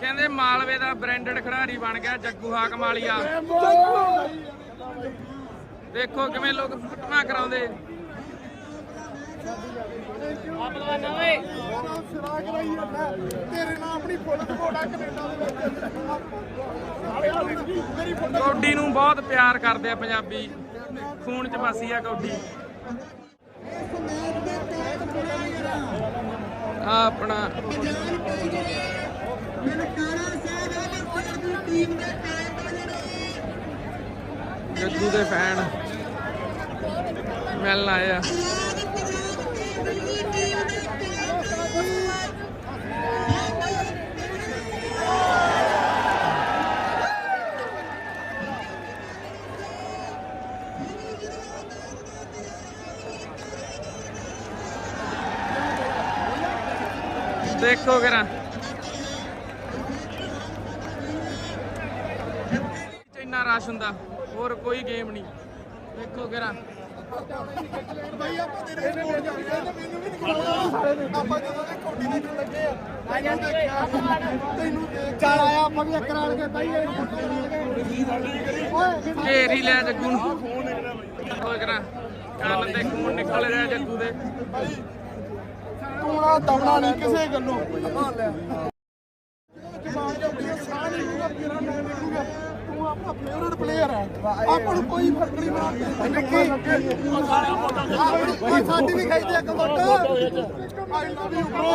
ਕਹਿੰਦੇ ਮਾਲਵੇ ਦਾ ਬ੍ਰਾਂਡਡ ਖਿਡਾਰੀ ਬਣ ਗਿਆ ਜੱਗੂ ਹਾਕਮ ਵਾਲੀਆ। ਦੇਖੋ ਕਿਵੇਂ ਲੋਕ ਫੁੱਟਣਾ ਕਰਾਉਂਦੇ। ਤੇਰੇ ਨਾਲ ਆਪਣੀ ਫੁੱਲ ਘੋੜਾ ਕੈਨੇਡਾ ਦੇ ਵਿੱਚ ਮੇਰੀ ਫੁੱਲ ਕੌਡੀ ਨੂੰ ਬਹੁਤ ਪਿਆਰ ਕਰਦੇ ਆ ਪੰਜਾਬੀ। ਖੂਨ ਚ ਵਸੀ ਆ ਕੌਡੀ ਆਪਣਾ ਜੱਗੂ ਦੇ ਫੈਨ। ਮਿਲਣ ਆਏ ਆ। ਦੇਖੋ ਕਰਾਂ ਇੰਨਾ ਰਸ਼ ਹੁੰਦਾ ਹੋਰ ਕੋਈ ਗੇਮ ਨਹੀਂ। ਦੇਖੋ ਕਰਾਂ ਭਾਈ ਆਪਾਂ ਤੇਰੇ ਕੋਲ ਜਾਂਦੇ ਆ ਤੇ ਮੈਨੂੰ ਵੀ ਨਹੀਂ ਖੜਾਉਣਾ ਆਪਾਂ ਜਦੋਂ ਦੇ ਕੋਡੀ ਦੇ ਨੂੰ ਲੱਗੇ ਆ ਆ ਜਾ ਤੈਨੂੰ ਦੇਖ ਚੱਲ ਆਇਆ ਆਪਾਂ ਵੀ ਇੱਕ ਰਲ ਕੇ ਬਾਈ ਓਏ ਘੇਰ ਹੀ ਲਿਆ ਜੱਗੂ ਨੂੰ ਦੇਖੋ ਕਰਾਂ ਕੰਨ ਤੇ ਖੂਨ ਨਿਕਲ ਰਿਹਾ ਜੱਗੂ ਦੇ। ਤੂੰ ਨਾ ਦਮਣਾ ਨਹੀਂ ਕਿਸੇ ਗੱਲੋਂ। ਫੇਵਰਟ ਪਲੇਅਰ ਹੈ। ਆਪਾਂ ਨੂੰ ਕੋਈ ਫ਼ਰਕ ਨਹੀਂ ਪੈਂਦਾ ਸਾਡੀ ਵੀ ਖਾਈ ਦੇ ਇੱਕ photo I love you bro